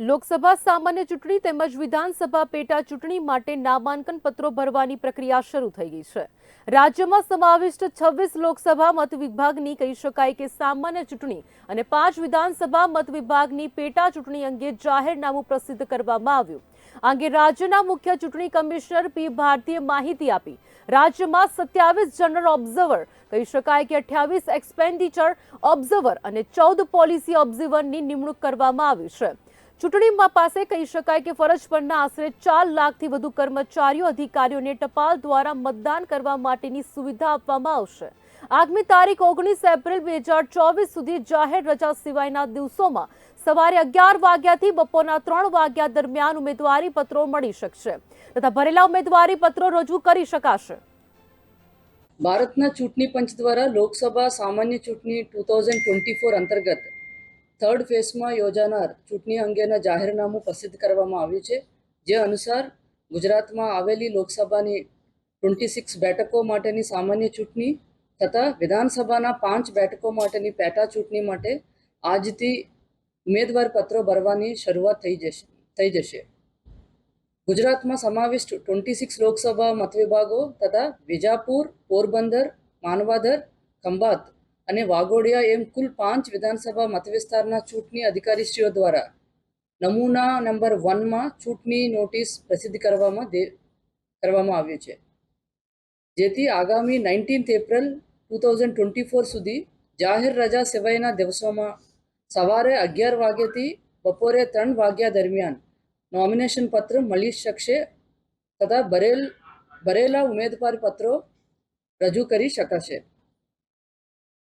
લોકસભા સામાન્ય ચૂંટણી તેમજ વિધાનસભા પેટા ચૂંટણી માટે નામાંકન પત્રો ભરવાની પ્રક્રિયા શરૂ થઈ ગઈ છે. રાજ્યમાં સમાવિષ્ટ છવ્વીસ લોકસભા મત વિભાગની કહી શકાય કે સામાન્ય ચૂંટણી અને પાંચ વિધાનસભા મત વિભાગની પેટા ચૂંટણી અંગે જાહેરનામું પ્રસિદ્ધ કરવામાં આવ્યું. આ અંગે રાજ્યના મુખ્ય ચૂંટણી કમિશનર પી ભારતીએ માહિતી આપી. રાજ્યમાં સત્યાવીસ જનરલ ઓબ્ઝર્વર કહી શકાય કે અઠ્યાવીસ એક્સપેન્ડિચર ઓબ્ઝર્વર અને ચૌદ પોલિસી ઓબ્ઝર્વરની નિમણૂક કરવામાં આવી છે. ચૂંટણીમાં પાસે કહી શકાય કે ફરજ પરના આશરે ચાર લાખથી વધુ કર્મચારીઓ અધિકારીઓને ટપાલ દ્વારા મતદાન કરવા માટેની સુવિધા આપવામાં આવશે. આગામી તારીખ ઓગણીસ એપ્રિલ બે હજાર ચોવીસ સુધી જાહેર રજા સિવાયના દિવસોમાં સવારે અગિયાર વાગ્યાથી બપોરના ત્રણ વાગ્યા દરમિયાન ઉમેદવારી પત્રો મળી શકશે તથા ભરેલા ઉમેદવારી પત્રો રજૂ કરી શકાશે. ભારતના ચૂંટણી પંચ દ્વારા લોકસભા સામાન્ય ચૂંટણી ટુ થાઉઝન્ડ ટ્વેન્ટી ફોર અંતર્ગત થર્ડ ફેઝમાં યોજાનાર ચૂંટણી અંગેના જાહેરનામું પ્રસિદ્ધ કરવામાં આવ્યું છે. જે અનુસાર ગુજરાતમાં આવેલી લોકસભાની ટ્વેન્ટી સિક્સ બેઠકો માટેની સામાન્ય ચૂંટણી તથા વિધાનસભાના પાંચ બેઠકો માટેની પેટા ચૂંટણી માટે આજથી ઉમેદવાર પત્રો ભરવાની શરૂઆત થઈ જશે થઈ જશે. ગુજરાતમાં સમાવિષ્ટ ટ્વેન્ટી સિક્સ લોકસભા મતવિભાગો તથા વિજાપુર, પોરબંદર માનવાદર ખંભાત અને વાઘોડિયા એમ કુલ પાંચ વિધાનસભા મતવિસ્તારના ચૂંટણી અધિકારીશ્રીઓ દ્વારા નમૂના નંબર વનમાં ચૂંટણી નોટિસ પ્રસિદ્ધ કરવામાં દે, કરવામાં આવ્યું છે. જેથી આગામી nineteenth April two thousand twenty four સુધી જાહેર રજા સિવાયના દિવસોમાં સવારે અગિયાર વાગ્યાથી બપોરે ત્રણ વાગ્યા દરમિયાન નોમિનેશન પત્ર મળી શકશે તથા ભરેલ, ભરેલા ઉમેદવારી પત્રો રજૂ કરી શકાશે.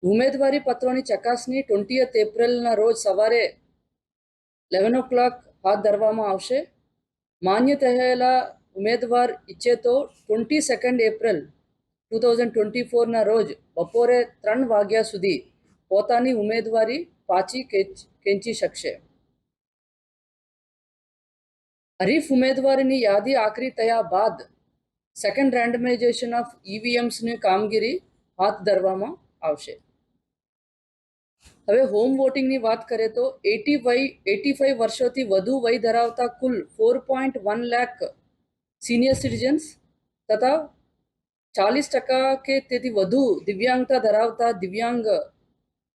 ઉમેદવારી પત્રોની ચકાસણી ટ્વેન્ટીએથ એપ્રિલના રોજ સવારે લેવન ઓ ક્લોક હાથ ધરવામાં આવશે. માન્ય થયેલા ઉમેદવાર ઈચ્છે તો twenty second April two thousand twenty ફોરના રોજ બપોરે ત્રણ વાગ્યા સુધી પોતાની ઉમેદવારી પાછી ખેંચી શકશે. હરીફ ઉમેદવારીની યાદી આખરી થયા બાદ સેકન્ડ રેન્ડમાઇઝેશન ઓફ ઈવીએમ્સની કામગીરી હાથ ધરવામાં આવશે. હવે હોમ વોટિંગની વાત કરીએ તો એટી વય, એટી ફાઈવ વર્ષોથી વધુ વય ધરાવતા કુલ four point one lakh senior citizens તથા ચાલીસ ટકા કે તેથી વધુ દિવ્યાંગતા ધરાવતા દિવ્યાંગ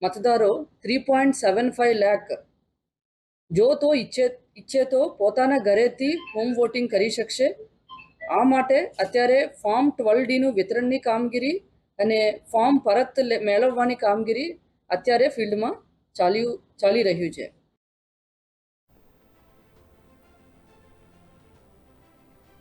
મતદારો three point seven five lakh. જો તો ઈચ્છે ઈચ્છે તો પોતાના ઘરેથી હોમ વોટિંગ કરી શકશે. આ માટે અત્યારે ફોર્મ ટ્વેલ્વ ડીનું વિતરણની કામગીરી અને ફોર્મ પરત મેળવવાની કામગીરી અત્યારે ફિલ્ડમાં ચાલ્યું ચાલી રહ્યું છે.